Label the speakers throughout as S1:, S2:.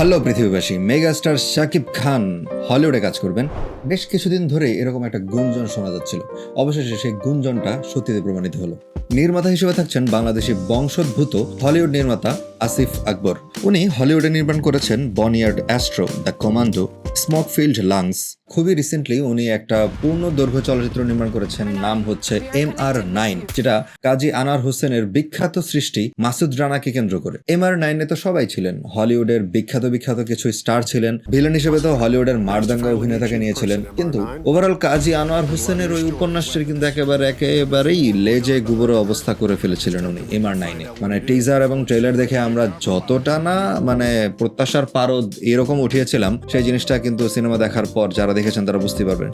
S1: Hello পৃথিবীবাসী, megastar Shakib Khan হলিউডে কাজ করবেন। বেশ কিছুদিন ধরে এরকম একটা গুঞ্জন শোনা যাচ্ছিল। অবশেষে সেই গুঞ্জনটা সত্যিতে প্রমাণিত হলো। নির্মাতা হিসেবে থাকছেন বাংলাদেশি বংশোদ্ভূত হলিউড নির্মাতা আসিফ আকবর। উনি হলিউডে নির্মাণ করেছেন Boneyard Astro, the commando, Smokefield lungs. খুবই রিসেন্টলি উনি একটা পূর্ণ দৈর্ঘ্য চলচ্চিত্র নির্মাণ করেছেন, নাম হচ্ছে এম আর নাইন, যেটা কাজী আনার হোসেনের বিখ্যাত সৃষ্টি মাসুদ রানাকে কেন্দ্র করে। এম আর নাইনে তো সবাই ছিলেন, হলিউডের বিখ্যাত বিখ্যাত কিছু স্টার ছিলেন, ভিলেন হিসেবে তো হলিউডের মারদাঙ্গা অভিনেতাকে নিয়েছিলেন, কিন্তু ওভারঅল কাজী আনোয়ার হোসেনের ওই উপন্যাসটির কিন্তু একেবারে, একেবারেই লেজে গুবরে অবস্থা করে ফেলেছিলেন উনি, এম আর নাইনে। মানে টিজার এবং ট্রেলার দেখে আমরা যতটা না মানে প্রত্যাশার পারদ এরকম উঠিয়েছিলাম, সেই জিনিসটা কিন্তু সিনেমা দেখার পর যারা দেখেছেন তারা বুঝতে পারবেন।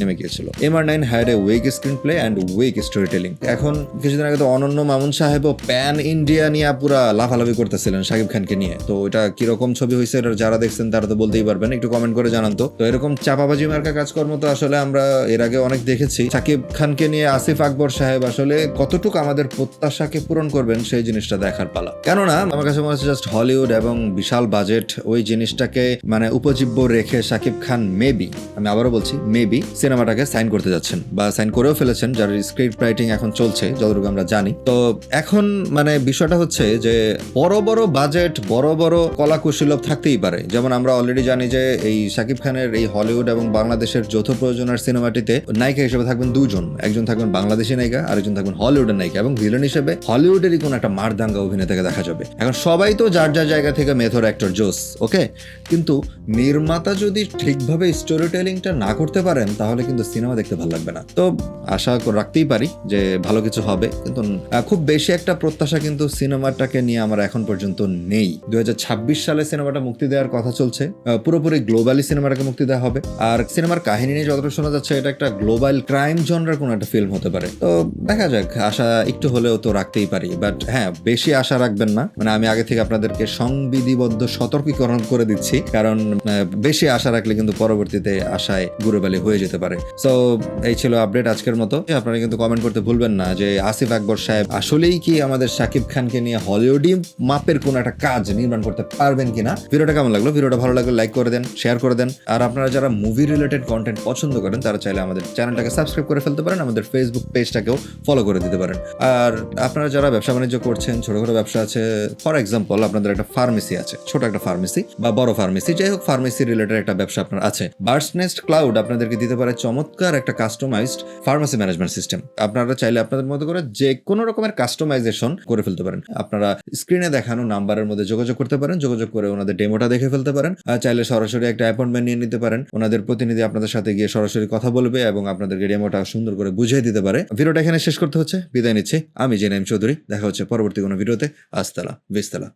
S1: নেমে গিয়েছিল। M R nine had a weak screenplay and weak storytelling এখন কিছুদিন আগে তো অনন্য মামুন সাহেবও প্যান ইন্ডিয়া নিয়ে পুরা লাফালাফি করতেছিলেন শাকিব খানকে নিয়ে। তো এটা কীরকম ছবি হয়েছে এটা যারা দেখছেন তারা তো বলতেই পারবেন, একটু কমেন্ট করে জানান তো। তো এরকম চাপাবাজি মার্কা কাজকর্ম তো আসলে আমরা এর আগে অনেক দেখেছি। শাকিব খানকে নিয়ে আসিফ আকবর সাহেব আসলে কতটুকু আমাদের প্রত্যাশাকে পূরণ করবেন সেই জিনিসটা দেখার পালা। কেননা আমার কাছে মনে হচ্ছে জাস্ট হলিউড এবং বিশাল বাজেট ওই জিনিসটাকে মানে উপজীব্য রেখে শাকিব খান মেবি আমি আবারও বলছি মেবি সিনেমাটাকে সাইন করতে যাচ্ছেন বা সাইন করেও ফেলেছেন, যার স্ক্রিপ্ট রাইটিং এখন চলছে, যতটুকু আমরা জানি। তো এখন মানে বিষয়টা হচ্ছে যে বড় বড় বাজেট বড় বড় কলা কুশীলভ থাকতেই পারে। যেমন আমরা অলরেডি জানি যে এই শাকিব খানের এই হলিউড এবং বাংলাদেশের যৌথ প্রয়োজনের সিনেমাটিতে নায়িকা হিসেবে থাকবেন দুজন। একজন থাকবেন বাংলাদেশি নায়িকা, আরেকজন থাকবেন হলিউডের নায়িকা এবং ভিলেন হিসেবে হলিউডেরই কোন একটা মারদাঙ্গা অভিনেতাকে দেখা যাবে। এখন সবাই তো যার যার জায়গা থেকে মেথর অ্যাক্টর জোস ওকে কিন্তু নির্মাতা যদি ঠিকভাবে স্টোরি টেলিংটা না করতে পারেন, তাহলে কিন্তু সিনেমা দেখতে ভালো লাগবে না। তো আশা রাখতেই পারি যে ভালো কিছু হবে। কিন্তু খুব বেশি একটা প্রত্যাশা কিন্তু সিনেমাটাকে নিয়ে আমার এখন পর্যন্ত নেই। দু সালে সিনেমাটা মুক্তি দেওয়ার কথা চলছে। পুরোপুরি গ্লোবালি সিনেমাটাকে মুক্তি দেওয়া হবে। আর সিনেমার কাহিনী নিয়ে যতটা শোনা যাচ্ছে, এটা একটা গ্লোবাল ক্রাইম জনরার কোনো একটা ফিল্ম হতে পারে। তো দেখা যাক, আশা একটু হলেও তো রাখতেই পারি। বাট হ্যাঁ বেশি আশা রাখবেন না। মানে আমি আগে থেকে আপনাদেরকে সংবিধিবদ্ধ সতর্কীকরণ করে দিচ্ছি। কারণ বেশি আশা রাখলে কিন্তু পরবর্তীতে আশায় গুরুবালি হয়ে যেতে পারে। সো এই ছিল আপডেট আজকের মতো। আপনারা কিন্তু কমেন্ট করতে ভুলবেন না যে আসিফ আকবর সাহেব আসলেই কি আমাদের শাকিব খানকে নিয়ে হলিউডি মাপের কোন একটা কাজ নির্মাণ করতে পারবেন কিনা? ভিডিওটা কেমন লাগল? ভিডিওটা ভালো লাগলে লাইক করে দেন শেয়ার করে দেন। আর আপনারা যারা মুভি রিলেটেড কন্টেন্ট পছন্দ করেন, তারা চাইলে আমাদের চ্যানেলটাকে সাবস্ক্রাইব করে ফেলতে পারেন, আমাদের ফেসবুক পেজটাকেও ফলো করে দিতে পারেন। আর আপনারা যারা ব্যবসা বাণিজ্য করছেন, ছোটখাটো ব্যবসা আছে ফর এক্সাম্পল আপনাদের একটা ফার্মেসি আছে, ছোট একটা ফার্মেসি বা বড় ফার্মেসি যাই হোক ফার্মেসি রিলেটেড একটা ব্যবসা আপনার আছে। বার্স নেস্ট ক্লাউড আপনাদেরকে দিতে পারে চমৎকার একটা কাস্টমাইজড ফার্মাসি ম্যানেজমেন্ট সিস্টেম আপনারা চাইলে আপনাদের মতো করে যে কোনো রকমের কাস্টমাইজেশন করে ফেলতে পারেন। আপনারা স্ক্রিনে দেখানো নাম্বারের মধ্যে যোগাযোগ করতে পারেন, যোগাযোগ করে ওনাদের ডেমোটা দেখে ফেলতে পারেন। চাইলে সরাসরি একটা অ্যাপয়েন্টমেন্ট নিয়ে নিতে পারেন। ওনাদের প্রতিনিধি আপনাদের সাথে গিয়ে সরাসরি কথা বলবে এবং আপনাদেরকে ডেমোটা সুন্দর করে বুঝিয়ে দিতে পারে। ভিডিওটা এখানে শেষ করতে হচ্ছে। বিদায় নিচ্ছি। আমি জেনাইম চৌধুরী। দেখা হচ্ছে পরবর্তী কোনো ভিডিওতে। আস্তালা, বিস্তালা।